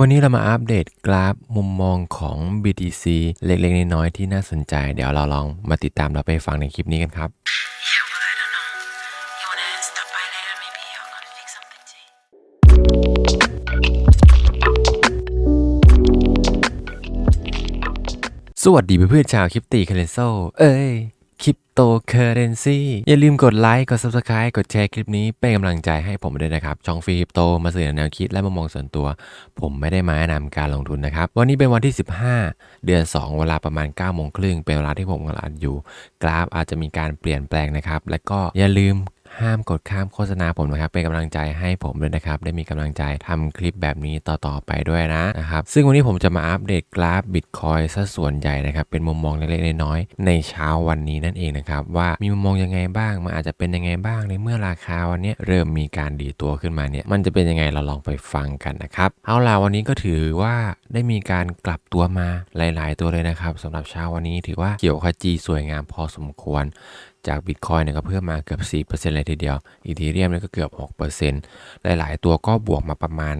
วันนี้เรามาอัปเดตกราฟมุมมองของ BTC เล็กๆ น้อยๆ ที่น่าสนใจ เดี๋ยวเราลองมาติดตามเราไปฟังในคลิปนี้กันครับสวัสดีเพื่อนๆชาวคริปตีเคเรนโซ เอ้ย คริปโตเคอเรนซีอย่าลืมกดไลค์ กด Subscribe กดแชร์คลิปนี้ เป็นกำลังใจให้ผมด้วยนะครับ ช่องฟรีคริปโตมาเสนอแนวคิดและมุมมองส่วนตัว ผมไม่ได้มาแนะนำการลงทุนนะครับ วันนี้เป็นวันที่ 15 เดือน 2 เวลาประมาณ9โมงครึ่งเป็นเวลาที่ผมกำลังอัดอยู่ กราฟอาจจะมีการเปลี่ยนแปลงนะครับ และก็อย่าลืม ห้ามกดข้ามโฆษณาผมนะครับ เป็นกำลังใจให้ผมด้วยนะครับ ได้มีกำลังใจทำคลิปแบบนี้ต่อๆไปด้วยนะนะครับ ซึ่งวันนี้ผมจะมาอัปเดตกราฟบิตคอยซะส่วนใหญ่นะครับ เป็นมุมมองเล็กๆน้อยๆในเช้าวันนี้นั่นเองนะครับ ว่ามีมุมมองยังไงบ้าง มันอาจจะเป็นยังไงบ้างในเมื่อราคาวันนี้เริ่มมีการดีตัวขึ้นมาเนี่ย มันจะเป็นยังไงเราลองไปฟังกันนะครับเอาล่ะวันนี้ก็ถือว่าได้มีการกลับตัวมาหลาย ๆ ตัวเลยนะครับสำหรับเช้าวันนี้ถือว่าเกี่ยวขจีสวยงามพอสมควร จากบิตคอยเนี่ยก็เพิ่มมาเกือบ 4%เลยทีเดียวอีเทเรียมเนี่ยก็เกือบ 6%หลาย ๆ ตัวก็บวกมาประมาณ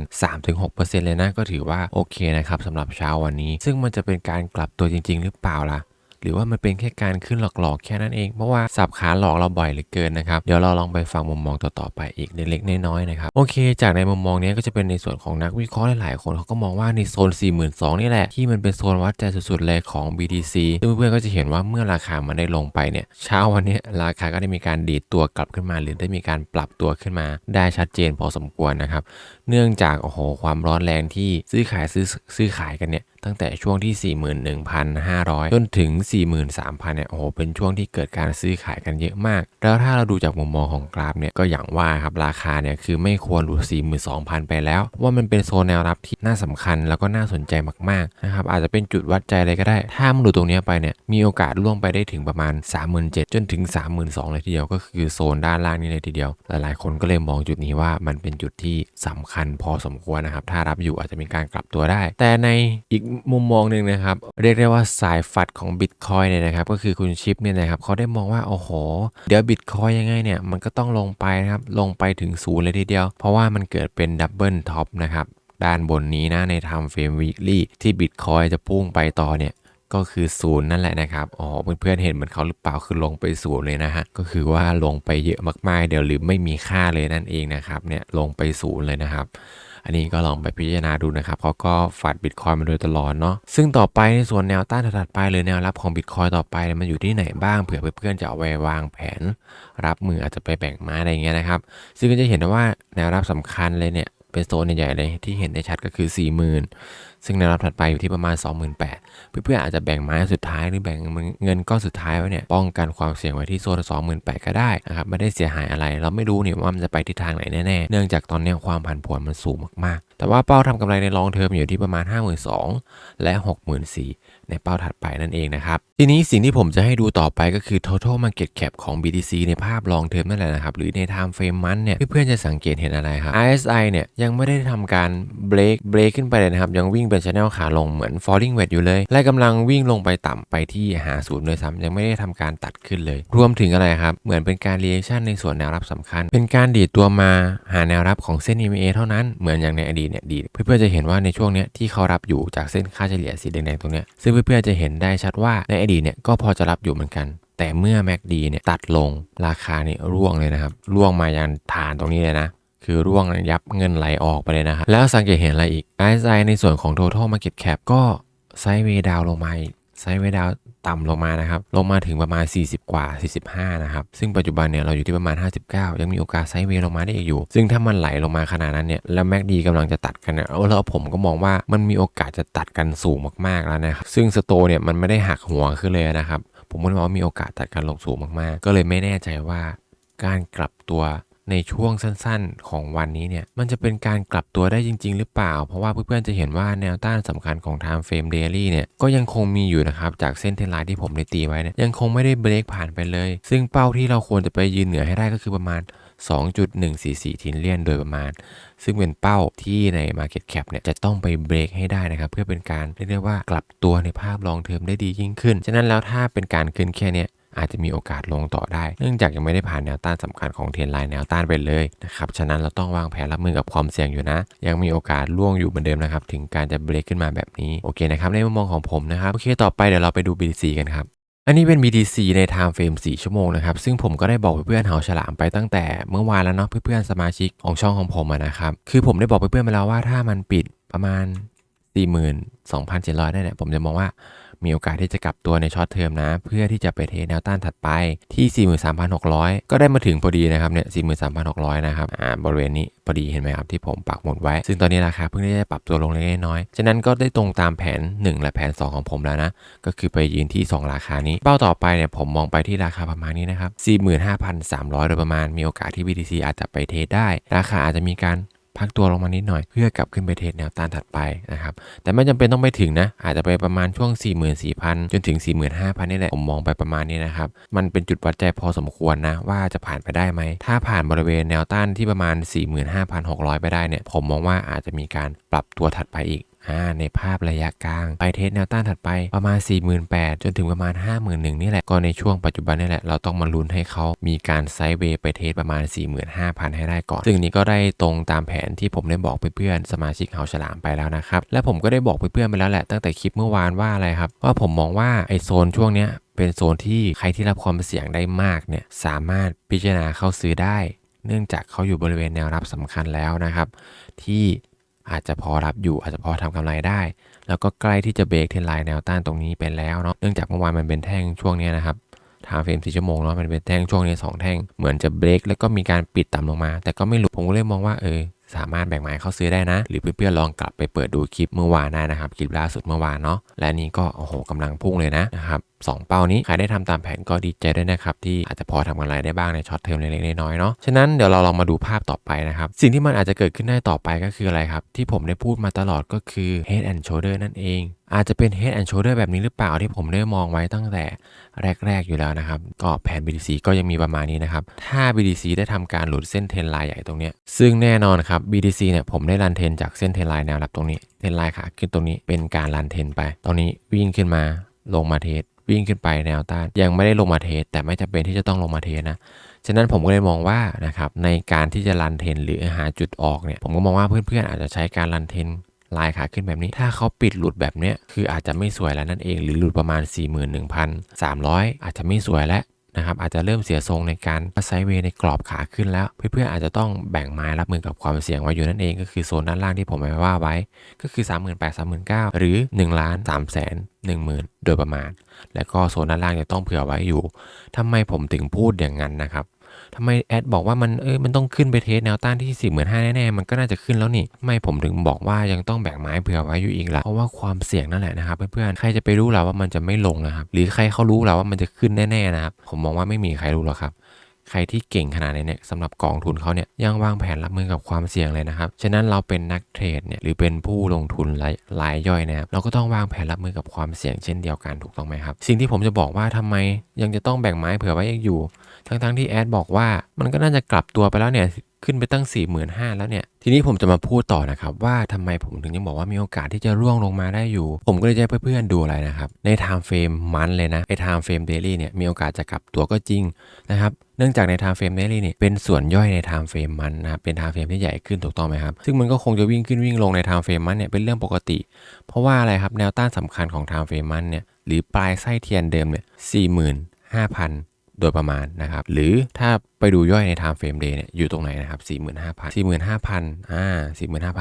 3-6%เลยนะก็ถือว่าโอเคนะครับสำหรับเช้าวันนี้ ซึ่งมันจะเป็นการกลับตัวจริง ๆ หรือเปล่าล่ะ หรือว่ามันเป็นแค่การขึ้นหลอกๆ แค่นั้นเองเพราะว่าสับขาหลอกเราบ่อยเหลือเกินนะครับเดี๋ยวเราลองไปฟังมุมมองต่อๆไปอีกเล็กๆน้อยๆนะครับโอเค จากในมุมมองนี้ก็จะเป็นในส่วนของนักวิเคราะห์หลายๆคนเขาก็มองว่าในโซน 42,000นี่แหละที่มันเป็นโซนวัดใจสุดๆเลยของ BTC ซึ่งเพื่อนๆก็จะเห็นว่าเมื่อราคามันได้ลงไปเนี่ยเช้าวันนี้ราคาก็ได้มีการดีดตัวกลับขึ้นมา หรือได้มีการปรับตัวขึ้นมาได้ชัดเจนพอสมควรนะครับ เนื่องจากโอ้โหความร้อนแรงที่ซื้อขายซื้อซื้อขายกันเนี่ยตั้งแต่ช่วงที่ 41,500 จนถึง 43,000 เนี่ย โอ้โห เป็นช่วงที่เกิดการซื้อขายกันเยอะมาก แล้วถ้าเราดูจากมุมมองของกราฟเนี่ย ก็อย่างว่าครับ ราคาเนี่ย คือไม่ควรหลุด 42,000 ไปแล้ว ว่ามันเป็นโซนแนวรับที่น่าสำคัญแล้วก็น่าสนใจมากๆ นะครับ อาจจะเป็นจุดวัดใจเลยก็ได้ ถ้ามันหลุดตรงนี้ไปเนี่ย มีโอกาสล่วงไปได้ถึงประมาณ 37,000 จนถึง 32,000 เลยทีเดียว ก็คือโซนด้านล่างนี้เลยทีเดียว หลายๆ คนก็เลยมองจุดนี้ว่ามันเป็นจุดที่สำคัญพอสมควรนะครับ ถ้ารับอยู่อาจจะมีการกลับตัวได้ แต่ในอีกมุมมองหนึ่งนะครับ เรียกได้ว่าสายฝัดของบิตคอยเนี่ยนะครับ ก็คือคุณชิปเนี่ยนะครับเขาได้มองว่า โอ้โห เดี๋ยวบิตคอยยังไงเนี่ยมันก็ต้องลงไปนะครับ ลงไปถึงศูนย์เลยทีเดียว เพราะว่ามันเกิดเป็นดับเบิลท็อปนะครับด้านบนนี้นะในทม์เฟรมวีคลี่ที่บิตคอยจะพุ่งไปต่อเนี่ย ก็คือศูนย์นั่นแหละนะครับ อ๋อ เพื่อนๆเห็นเหมือนเขาหรือเปล่า คือลงไปศูนย์เลยนะฮะ ก็คือว่าลงไปเยอะมากๆ เดี๋ยวหรือไม่มีค่าเลยนั่นเองนะครับ เนี่ยลงไปศูนย์เลยนะครับอันนี้ก็ลองไปพิจารณาดูนะครับเขาก็ฝัดบิตคอยมาโดยตลอดเนาะซึ่งต่อไปในส่วนแนวต้านถัดไปหรือแนวรับของบิตคอยต่อไปมันอยู่ที่ไหนบ้างเผื่อเพื่อนๆจะเอาไว้วางแผน รับมืออาจจะไปแบ่งมาอะไรเงี้ยนะครับซึ่งก็จะเห็นว่าแนวรับสำคัญเลยเนี่ยเป็นโซนใหญ่ๆเลยที่เห็นได้ชัดก็คือ 40,000 ซึ่งแนวรับถัดไปอยู่ที่ประมาณ 28,000 เพื่อนๆอาจจะแบ่งไม้สุดท้ายหรือแบ่งเงินก้อนสุดท้ายไว้เนี่ยป้องกันความเสี่ยงไว้ที่โซน28,000 ก็ได้นะครับไม่ได้เสียหายอะไร เราไม่รู้เนี่ยว่ามันจะไปทิศทางไหนแน่ๆเนื่องจากตอนนี้ความผันผวนมันสูงมาก แต่ว่าเป้าทำกำไรในลองเทอมอยู่ที่ประมาณ 52,000 และ 64,000 ในเป้าถัดไปนั่นเองนะครับ ทีนี้สิ่งที่ผมจะให้ดูต่อไปก็คือ total market cap ของ BTC ในภาพลองเทอมนั่นแหละนะครับ หรือใน time frame มันเนี่ยเพื่อนๆจะสังเกตเห็นอะไรครับ RSI เนี่ยยังไม่ได้ทำการ break break ขึ้นไปเลยนะครับ ยังวิ่งเป็น channel ขาลงเหมือน falling wedge อยู่เลย และกำลังวิ่งลงไปต่ำไปที่หาศูนย์เลยซ้ำยังไม่ได้ทำการตัดขึ้นเลย รวมถึงอะไรครับ เหมือนเป็นการ reaction ในส่วนแนวรับสำคัญ เป็นการดีดตัวมาหาแนวรับของเส้น EMA เท่านั้นเหมือนอย่างในอดีตเนี่ยดี เพื่อนๆจะเห็นว่าในช่วงเนี้ยที่เขารับอยู่จากเส้นค่าเฉลี่ยสีแดงๆตรงเนี้ยซึ่งเพื่อนๆจะเห็นได้ชัดว่าในอดีตเนี่ยก็พอจะรับอยู่เหมือนกันแต่เมื่อ MACD เนี่ยตัดลงราคาเนี่ยร่วงเลยนะครับ ร่วงมายันฐานตรงนี้เลยนะ คือร่วงยับเงินไหลออกไปเลยนะครับแล้วสังเกตเห็นอะไรอีก RSI ในส่วนของ total market cap ก็ไซด์เวดาวลงมาไซด์เวดาว ต่ำลงมานะครับ ลงมาถึงประมาณ 40 กว่า 45 นะครับ ซึ่งปัจจุบันเนี่ยเราอยู่ที่ประมาณ 59 ยังมีโอกาสไซด์เวย์ลงมาได้อีกอยู่ ซึ่งถ้ามันไหลลงมาขนาดนั้นเนี่ย แล้วแม็กดีกำลังจะตัดกันเนี่ยแล้วผมก็มองว่ามันมีโอกาสจะตัดกันสูงมากๆแล้วนะครับ ซึ่งสโตเนี่ยมันไม่ได้หักหัวขึ้นเลยนะครับ ผมก็มองว่ามีโอกาสตัดกันลงสูงมากๆ ก็เลยไม่แน่ใจว่าการกลับตัว ในช่วงสั้นๆ ของวันนี้เนี่ยมันจะเป็นการกลับตัวได้จริง ๆ หรือเปล่า เพราะว่าเพื่อนๆจะเห็นว่าแนวต้านสำคัญของ Time Frame Daily เนี่ยก็ยังคงมีอยู่นะครับ จากเส้นเทรนไลน์ที่ผมได้ตีไว้เนี่ยยังคงไม่ได้เบรกผ่านไปเลย ซึ่งเป้าที่เราควรจะไปยืนเหนือให้ได้ก็คือประมาณ 2.144ทินเลียนโดยประมาณ ซึ่งเป็นเป้าที่ใน Market Cap เนี่ยจะต้องไปเบรกให้ได้นะครับ เพื่อเป็นการเรียกได้ว่ากลับตัวในภาพลองเทอมได้ดียิ่งขึ้น ฉะนั้นแล้วถ้าเป็นการขึ้นแค่เนี้ย อาจจะมีโอกาสลงต่อได้ เนื่องจากยังไม่ได้ผ่านแนวต้านสำคัญของเทรนไลน์แนวต้านไปเลยนะครับ ฉะนั้นเราต้องวางแผนรับมือกับความเสี่ยงอยู่นะ ยังมีโอกาสล่วงอยู่เหมือนเดิมนะครับ ถึงการจะเบรกขึ้นมาแบบนี้ โอเคนะครับ ในมุมมองของผมนะครับ โอเค ต่อไปเดี๋ยวเราไปดู BTC กันครับอันนี้เป็น BTC ใน time frame 4 ชั่วโมงนะครับ ซึ่งผมก็ได้บอกเพื่อนๆเหาฉลามไปตั้งแต่เมื่อวานแล้วเนาะเพื่อนๆสมาชิกของช่องของผมนะครับ คือผมได้บอกเพื่อนๆไปแล้วว่าถ้ามันปิดประมาณ 42,700ได้เนี่ยผมจะมองว่า มีโอกาสที่จะกลับตัวในช็อตเทอมนะ เพื่อที่จะไปเทแนวต้านถัดไปที่ 43,600 ก็ได้มาถึงพอดีนะครับเนี่ย43,600 นะครับอ่าบริเวณนี้พอดีเห็นไหมครับที่ผมปักหมุดไว้ ซึ่งตอนนี้ราคาเพิ่งได้ปรับตัวลงเล็กน้อยฉะนั้นก็ได้ตรงตามแผน 1 และแผน 2 ของผมแล้วนะ ก็คือไปยืนที่ 2 ราคานี้ เป้าต่อไปเนี่ยผมมองไปที่ราคาประมาณนี้นะครับ45,300 โดยประมาณมีโอกาสที่ BTC อาจจะไปเทได้ ราคาอาจจะมีการ พักตัวลงมานิดหน่อย เพื่อกลับขึ้นไปเทรดแนวต้านถัดไปนะครับแต่ไม่จำเป็นต้องไปถึงนะ อาจจะไปประมาณช่วง 44,000 จนถึง 45,000 นี่แหละผมมองไปประมาณนี้นะครับมันเป็นจุดวัดใจพอสมควรนะ ว่าจะผ่านไปได้ไหม ถ้าผ่านบริเวณแนวต้านที่ประมาณ 45,600 ไปได้เนี่ยผมมองว่าอาจจะมีการปรับตัวถัดไปอีก ในภาพระยะกลาง ไปเทสแนวต้านถัดไปประมาณ 48,000 จนถึงประมาณ 51,000 นี่แหละ ก็ในช่วงปัจจุบันนี่แหละ เราต้องมาลุ้นให้เขามีการไซด์เวย์ไปเทสประมาณ 45,000 ให้ได้ก่อน ซึ่งนี้ก็ได้ตรงตามแผนที่ผมได้บอกเพื่อนๆสมาชิกเฮาฉลามไปแล้วนะครับ และผมก็ได้บอกเพื่อนๆไปแล้วแหละตั้งแต่คลิปเมื่อวานว่าอะไรครับว่าผมมองว่าไอโซนช่วงเนี้ยเป็นโซนที่ใครที่รับความเสี่ยงได้มากเนี่ยสามารถพิจารณาเข้าซื้อได้ เนื่องจากเขาอยู่บริเวณแนวรับสำคัญแล้วนะครับ ที่ อาจจะพอรับอยู่อาจจะพอทำกำไรได้ แล้วก็ใกล้ที่จะเบรกเทนไลน์แนวต้านตรงนี้ไปแล้วเนาะเนื่องจากเมื่อวานมันเป็นแท่งช่วงนี้นะครับทางเฟรมสี่ชั่วโมงเนาะมันเป็นแท่งช่วงนี้สองแท่งเหมือนจะเบรกแล้วก็มีการปิดต่ำลงมา แต่ก็ไม่หลุดผมก็เลยมองว่าเออสามารถแบ่งไม้เข้าซื้อได้นะ หรือเพื่อนๆลองกลับไปเปิดดูคลิปเมื่อวานได้นะครับ คลิปล่าสุดเมื่อวานเนาะและนี่ก็โอ้โหกำลังพุ่งเลยนะนะครับ สองเป้านี้ ใครได้ทำตามแผนก็ดีใจด้วยนะครับ ที่อาจจะพอทำกำไรได้บ้างในช็อตเทอมเล็กๆน้อยๆเนาะฉะนั้นเดี๋ยวเราลองมาดูภาพต่อไปนะครับ สิ่งที่มันอาจจะเกิดขึ้นได้ต่อไปก็คืออะไรครับ ที่ผมได้พูดมาตลอดก็คือ head and shoulder นั่นเอง อาจจะเป็น head and shoulder แบบนี้หรือเปล่าที่ผมได้มองไว้ตั้งแต่แรก ๆ อยู่แล้วนะครับก็แผน BTC ก็ยังมีประมาณนี้นะครับถ้า BTC ได้ทำการหลุดเส้นเทรนไลน์ใหญ่ตรงนี้ซึ่งแน่นอนครับ BTC เนี่ยผมได้รันเทรนจากเส้นเทรนไลน์แนวรับตรงนี้เทรนไลน์ขาขึ้นตรงนี้เป็นการรันเทรนไป ตอนนี้วิ่งขึ้นมาลงมาเทส วิ่งขึ้นไปแนวต้าน ยังไม่ได้ลงมาเทสแต่ไม่จำเป็นที่จะต้องลงมาเทสนะฉะนั้นผมก็เลยมองว่านะครับในการที่จะรันเทนหรือหาจุดออกเนี่ยผมก็มองว่าเพื่อนๆอาจจะใช้การรันเทนลายขาขึ้นแบบนี้ถ้าเขาปิดหลุดแบบเนี้ยคืออาจจะไม่สวยแล้วนั่นเอง หรือหลุดประมาณ 41,300 อาจจะไม่สวยแล้ว นะครับอาจจะเริ่มเสียทรงในการไซเวย์ในกรอบขาขึ้นแล้ว เพื่อนๆอาจจะต้องแบ่งไม้รับมือกับความเสี่ยงไว้อยู่นั่นเองก็คือโซนด้านล่างที่ผมไว้ว่าไว้ ก็คือ 38,000 3 9 0 0หรือ1ล้าน3แสน10,000 โดยประมาณ และก็โซนด้านล่างจะต้องเผื่อไว้อยู่ทำไมผมถึงพูดอย่างนั้นนะครับ ทำไมแอดบอกว่ามันเอ้ยมันต้องขึ้นไปเทสแนวต้านที่45,000แน่ๆมันก็น่าจะขึ้นแล้วนี่ ไม่ผมถึงบอกว่ายังต้องแบ่งไม้เผื่อไว้อยู่อีกละเพราะว่าความเสี่ยงนั่นแหละนะครับเพื่อนๆใครจะไปรู้ล่ะว่ามันจะไม่ลงนะครับหรือใครเขารู้ล่ะว่ามันจะขึ้นแน่ๆนะครับผมมองว่าไม่มีใครรู้หรอกครับ ใครที่เก่งขนาดนี้เนี่ยสำหรับกองทุนเขาเนี่ยยังวางแผนรับมือกับความเสี่ยงเลยนะครับ ฉะนั้นเราเป็นนักเทรดเนี่ยหรือเป็นผู้ลงทุนรายรายย่อยนะครับเราก็ต้องวางแผนรับมือกับความเสี่ยงเช่นเดียวกันถูกต้องไหมครับ สิ่งที่ผมจะบอกว่าทำไมยังจะต้องแบ่งไม้เผื่อไว้อยู่ ทั้งๆที่แอดบอกว่ามันก็น่าจะกลับตัวไปแล้วเนี่ย ขึ้นไปตั้ง 4 5 0 0 0แล้วเนี่ย ทีนี้ผมจะมาพูดต่อนะครับ ว่าทำไมผมถึงยังบอกว่ามีโอกาสที่จะร่วงลงมาได้อยู่ ผมก็เลยจะให้เพื่อนๆดูอะไรนะครับ ใน time frame มันเลยนะไอ้ time frame daily เนี่ยมีโอกาสจะกลับตัวก็จริงนะครับเนื่องจากใน time frame daily เนี่ยเป็นส่วนย่อยใน time frame มันนะครับเป็น time frame ที่ใหญ่ขึ้นถูกต้องไหมครับ ซึ่งมันก็คงจะวิ่งขึ้นวิ่งลงใน time frame มันเนี่ยเป็นเรื่องปกติ เพราะว่าอะไรครับแนวต้านสำคัญของ time frame มันเนี่ยหรือปลายไส้เทียนเดิมเนี่ย45,000 โดยประมาณนะครับ หรือถ้าไปดูย่อยใน time frame day เนี่ยอยู่ตรงไหนนะครับ 45,000 45,000อ่า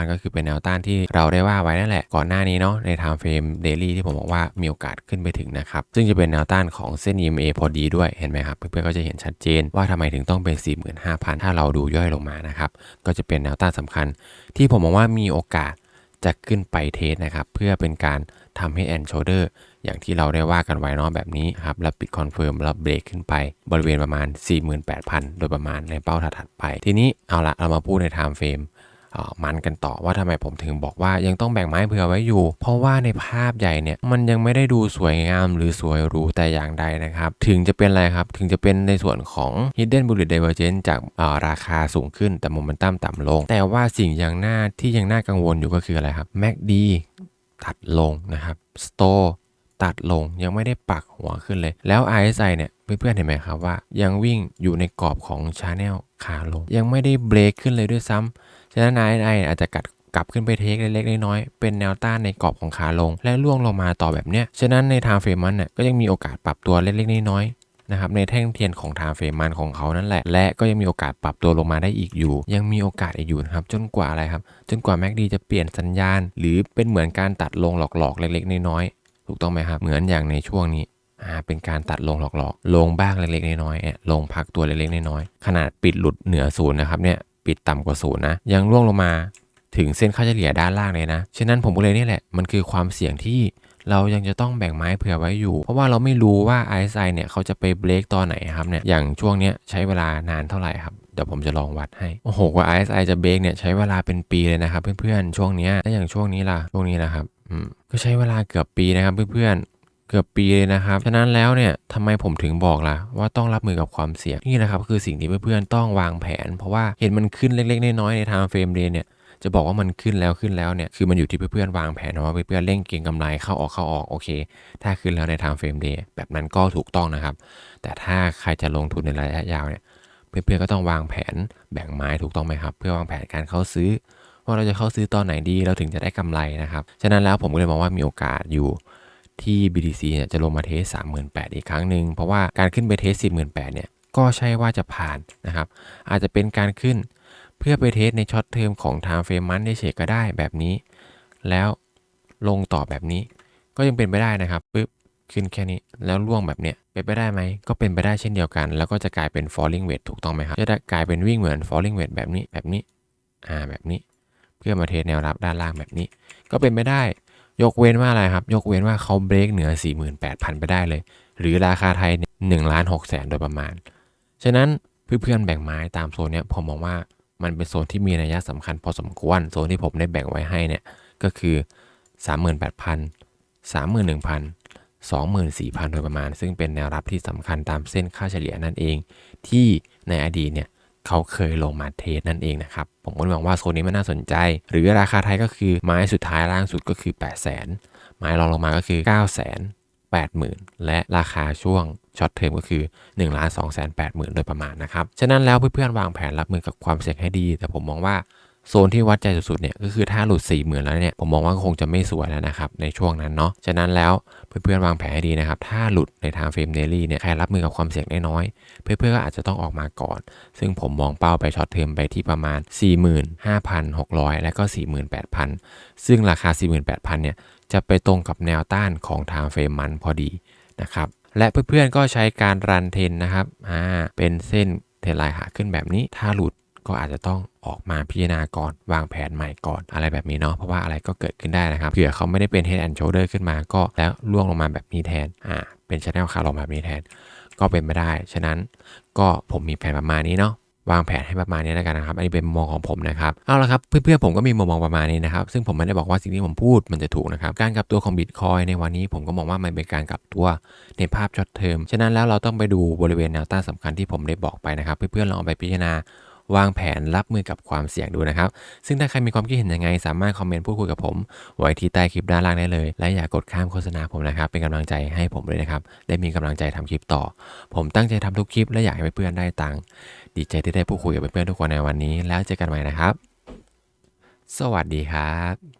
45,000 ก็คือเป็นแนวต้านที่เราได้ว่าไว้นั่นแหละ ก่อนหน้านี้เนาะใน time frame daily ที่ผมบอกว่ามีโอกาสขึ้นไปถึงนะครับ ซึ่งจะเป็นแนวต้านของเส้น EMA พอดีด้วยเห็นไหมครับ เพื่อนๆก็จะเห็นชัดเจนว่าทำไมถึงต้องเป็น 45,000 ถ้าเราดูย่อยลงมานะครับ ก็จะเป็นแนวต้านสำคัญ ที่ผมมองว่ามีโอกาสจะขึ้นไปเทสนะครับเพื่อเป็นการทำให้แอนโชเดอร์ อย่างที่เราได้ว่ากันไว้เนาะแบบนี้ครับแล้วปิดคอนเฟิร์มแล้วเบรกขึ้นไปบริเวณประมาณ 48,000 โดยประมาณในเป้าถัดไป ทีนี้เอาละเรามาพูดในไทม์เฟรมมันกันต่อว่าทำไมผมถึงบอกว่ายังต้องแบ่งไม้เผื่อไว้อยู่ เพราะว่าในภาพใหญ่เนี่ยมันยังไม่ได้ดูสวยงามหรือสวยหรูแต่อย่างใดนะครับ ถึงจะเป็นอะไรครับ ถึงจะเป็นในส่วนของ Hidden Bullet Divergence จากราคาสูงขึ้นแต่โมเมนตัมต่ำลง แต่ว่าสิ่งอยังหน่าที่ยังน่ากังวลอยู่ก็คืออะไรครับ MACD ตัดลงนะครับ Store ตัดลงยังไม่ได้ปักหัวขึ้นเลย แล้ว RSI เนี่ยเพื่อนๆเห็นไหมครับว่า ยังวิ่งอยู่ในกรอบของชาแนลขาลง ยังไม่ได้เบรกขึ้นเลยด้วยซ้ำฉะนั้น RSI อาจจะกัดกลับขึ้นไปเทคเล็กๆน้อยๆเป็นแนวต้านในกรอบของขาลง และล่วงลงมาต่อแบบเนี้ยฉะนั้นในทางเฟรมมันเนี่ยก็ยังมีโอกาสปรับตัวเล็กๆน้อยๆนะครับในแท่งเทียนของทางเฟรมันของเขานั่นแหละ และก็ยังมีโอกาสปรับตัวลงมาได้อีกอยู่ ยังมีโอกาสอีกอยู่นะครับจนกว่าอะไรครับ จนกว่า MACD จะเปลี่ยนสัญญาณ หรือเป็นเหมือนการตัดลงหลอกๆเล็กๆน้อยๆ ถูกต้องไหมครับเหมือนอย่างในช่วงนี้อ่าเป็นการตัดลงหลอกๆ ลงบ้างเล็กๆ น้อยๆลงพักตัวเล็กๆ น้อยๆ ขนาดปิดหลุดเหนือศูนย์นะครับเนี่ยปิดต่ำกว่าศูนย์นะ ยังร่วงลงมาถึงเส้นค่าเฉลี่ยด้านล่างเลยนะ ฉะนั้นผมก็เลยนี่แหละ มันคือความเสี่ยงที่เรายังจะต้องแบ่งไม้เผื่อไว้อยู่ เพราะว่าเราไม่รู้ว่า RSI เนี่ยเขาจะไปเบรกตอนไหนครับเนี่ย อย่างช่วงเนี้ยใช้เวลานานเท่าไหร่ครับ เดี๋ยวผมจะลองวัดให้ โอ้โห กว่า RSI จะเบรกเนี่ยใช้เวลาเป็นปีเลยนะครับเพื่อนๆ ช่วงเนี้ยแล้วอย่างช่วงนี้ล่ะ ช่วงนี้นะครับ ก็ใช้เวลาเกือบปีนะครับเพื่อนๆ เกือบปีเลยนะครับ ฉะนั้นแล้วเนี่ยทำไมผมถึงบอกล่ะว่าต้องรับมือกับความเสี่ยงนี่นะครับคือสิ่งที่เพื่อนๆต้องวางแผน เพราะว่าเห็นมันขึ้นเล็กๆน้อยๆในทางเฟรมเดย์เนี่ยจะบอกว่ามันขึ้นแล้วขึ้นแล้วเนี่ยคือมันอยู่ที่เพื่อนๆวางแผนว่าเพื่อนๆเร่งเก็งกำไรเข้าออกเข้าออกโอเค ถ้าขึ้นแล้วในทางเฟรมเดย์แบบนั้นก็ถูกต้องนะครับ แต่ถ้าใครจะลงทุนในระยะยาวเนี่ยเพื่อนๆก็ต้องวางแผนแบ่งไม้ถูกต้องไหมครับ เพื่อวางแผนการเข้าซื้อ ว่าเราจะเข้าซื้อตอนไหนดีเราถึงจะได้กำไรนะครับ ฉะนั้นแล้วผมก็เลยมองว่ามีโอกาสอยู่ที่ BTC เนี่ยจะลงมาเทส 38,000 อีกครั้งหนึ่ง เพราะว่าการขึ้นไปเทส 48,000 เนี่ย ก็ใช่ว่าจะผ่านนะครับ อาจจะเป็นการขึ้นเพื่อไปเทสในช็อตเทอมของทางเฟรมมันได้เฉยก็ได้แบบนี้ แล้วลงต่อแบบนี้ ก็ยังเป็นไปได้นะครับปึ๊บขึ้นแค่นี้แล้วล่วงแบบเนี้ยเป็นไปได้ไหมก็เป็นไปได้เช่นเดียวกัน แล้วก็จะกลายเป็น falling wedge ถูกต้องไหมครับจะได้กลายเป็นวิ่งเหมือน falling wedge แบบนี้แบบนี้อ่าแบบนี้ พื่อมาเทสแนวรับด้านล่างแบบนี้ ก็เป็นไปได้ ยกเว้นว่าอะไรครับ ยกเว้นว่าเขาเบรกเหนือ 48,000 ไปได้เลย หรือราคาไทย1ล้าน6แสนโดยประมาณ ฉะนั้นเพื่อนๆแบ่งไม้ตามโซนเนี้ยผมมองว่ามันเป็นโซนที่มีนัยสำคัญพอสมควร โซนที่ผมได้แบ่งไว้ให้เนี่ยก็คือ 38,000 31,000 24,000 โดยประมาณ ซึ่งเป็นแนวรับที่สำคัญตามเส้นค่าเฉลี่ยนั่นเอง ที่ในอดีตเนี่ย เขาเคยลงมาเทสนั่นเองนะครับ ผมก็หวังว่าโซนนี้มันน่าสนใจ หรือราคาไทยก็คือไม้สุดท้ายล่างสุดก็คือ 8 0 0 0 0 0ไม้รองลงมาก็คือ 9 0 0 0 0 80,000 และราคาช่วงช็อตเทอมก็คือ1ล้าน2 8 0 0 0 0โดยประมาณนะครับ ฉะนั้นแล้วเพื่อนๆวางแผนรับมือกับความเสี่ยงให้ดี แต่ผมมองว่า โซนที่วัดใจสุดๆเนี่ยก็คือถ้าหลุด 40,000 แล้วเนี่ยผมมองว่าคงจะไม่สวยแล้วนะครับในช่วงนั้นเนาะฉะนั้นแล้วเพื่อนๆวางแผนให้ดีนะครับถ้าหลุดในทางเฟรมเดลี่เนี่ยใครรับมือกับความเสี่ยงได้น้อย เพื่อนๆก็อาจจะต้องออกมาก่อน ซึ่งผมมองเป้าไปช็อตเทอมไปที่ประมาณ 45,600 และก็ 48,000 ซึ่งราคา 48,000 เนี่ยจะไปตรงกับแนวต้านของทางเฟรมมันพอดีนะครับและเพื่อนๆก็ใช้การรันเทนนะครับอ่าเป็นเส้นเทรนไลน์หาขึ้นแบบนี้ถ้าหลุด ก็อาจจะต้องออกมาพิจารณาก่อนวางแผนใหม่ก่อนอะไรแบบนี้เนาะเพราะว่าอะไรก็เกิดขึ้นได้นะครับเผื่อเขาไม่ได้เป็น head and shoulder ขึ้นมาก็แล้วล่วงลงมาแบบนี้แทนอ่าเป็นชแนลขาลงแบบนี้แทน ก็เป็นไปได้ ฉะนั้นก็ผมมีแผนประมาณนี้เนาะวางแผนให้ประมาณนี้แล้วกันนะครับ อันนี้เป็นมุมมองของผมนะครับ เอาละครับ เพื่อนๆผมก็มีมุมมองประมาณนี้นะครับ ซึ่งผมไม่ได้บอกว่าสิ่งที่ผมพูดมันจะถูกนะครับ การกลับตัวของบิตคอยในวันนี้ผมก็มองว่ามันเป็นการกลับตัวในภาพช็อตเทอม ฉะนั้นแล้วเราต้องไปดูบริเวณแนวต้านสำคัญที่ผมได้บอกไปนะครับ เพื่อนๆลองไปพิจารณา วางแผนรับมือกับความเสี่ยงดูนะครับ ซึ่งถ้าใครมีความคิดเห็นยังไง สามารถคอมเมนต์พูดคุยกับผม ไว้ที่ใต้คลิปด้านล่างได้เลย และอย่ากดข้ามโฆษณาผมนะครับ เป็นกำลังใจให้ผมเลยนะครับ ได้มีกำลังใจทำคลิปต่อ ผมตั้งใจทำทุกคลิปและอยากให้เพื่อนๆได้ตังค์ดีใจที่ได้พูดคุยกับเพื่อนๆทุกคนในวันนี้ แล้วเจอกันใหม่นะครับ สวัสดีครับ